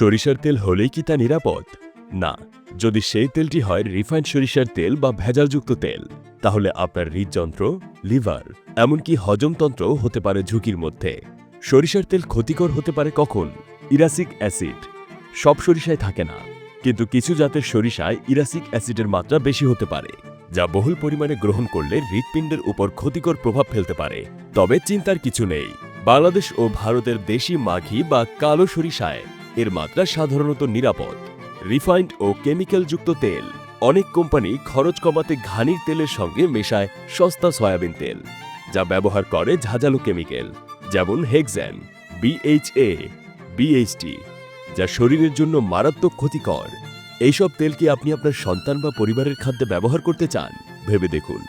সরিষার তেল হলেই কি তা নিরাপদ? না, যদি সেই তেলটি হয় রিফাইন্ড সরিষার তেল বা ভেজালযুক্ত তেল, তাহলে আপনার হৃদযন্ত্র, লিভার, এমনকি হজমতন্ত্র হতে পারে ঝুঁকির মধ্যে। সরিষার তেল ক্ষতিকর হতে পারে কখন? Erucic acid. সব সরিষায় থাকে না, কিন্তু কিছু জাতের সরিষায় ইরাসিক অ্যাসিডের মাত্রা বেশি হতে পারে, যা বহুল পরিমাণে গ্রহণ করলে হৃৎপিণ্ডের উপর ক্ষতিকর প্রভাব ফেলতে পারে। তবে চিন্তার কিছু নেই। বাংলাদেশ ও ভারতের দেশি মাঘি বা কালো সরিষায় এর মাত্রা সাধারণত নিরাপদ। রিফাইন্ড ও কেমিক্যালযুক্ত তেল। অনেক কোম্পানি খরচ কমাতে ঘানির তেলের সঙ্গে মেশায় সস্তা সয়াবিন তেল, যা ব্যবহার করে ঝাঁঝালো কেমিক্যাল, যেমন হেক্সান বিএইচএ বিএইচটি যা শরীরের জন্য মারাত্মক ক্ষতিকর। এইসব তেল কি আপনি আপনার সন্তান বা পরিবারের খাদ্যে ব্যবহার করতে চান? ভেবে দেখুন।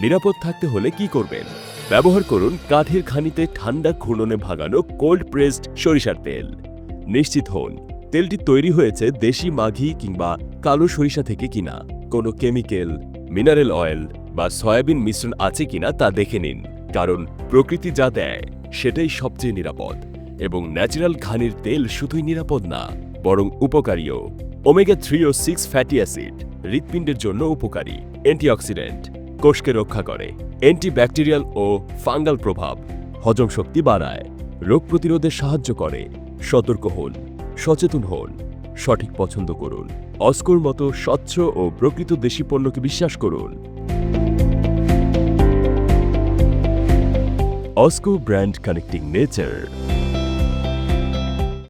নিরাপদ থাকতে হলে কি করবেন? ব্যবহার করুন কাঠের খানিতে ঠান্ডা ঘূর্ণনে ভাগানো কোল্ড প্রেসড সরিষার তেল। নিশ্চিত হন। তেলটি তৈরি হয়েছে দেশি মাঘি কিংবা কালো সরিষা থেকে কিনা। কোনো কেমিক্যাল, মিনারেল অয়েল বা সয়াবিন মিশ্রণ আছে কিনা তা দেখে নিন। কারণ প্রকৃতি যা দেয়, সেটাই সবচেয়ে নিরাপদ। এবং ন্যাচারাল ঘানির তেল শুধুই নিরাপদ না, বরং উপকারীও। ওমেগা থ্রি ও সিক্স ফ্যাটি অ্যাসিড হৃৎপিণ্ডের জন্য উপকারী। অ্যান্টিঅক্সিডেন্ট, কোষকে রক্ষা করে। অ্যান্টিব্যাকটেরিয়াল ও ফাঙ্গাল প্রভাব হজম শক্তি বাড়ায়। রোগ প্রতিরোধে সাহায্য করে। সতর্ক হন, সচেতন হন, সঠিক পছন্দ করুন, অস্কোর মতো স্বচ্ছ ও প্রকৃত দেশি পণ্যকে বিশ্বাস করুন। Osco brand connecting nature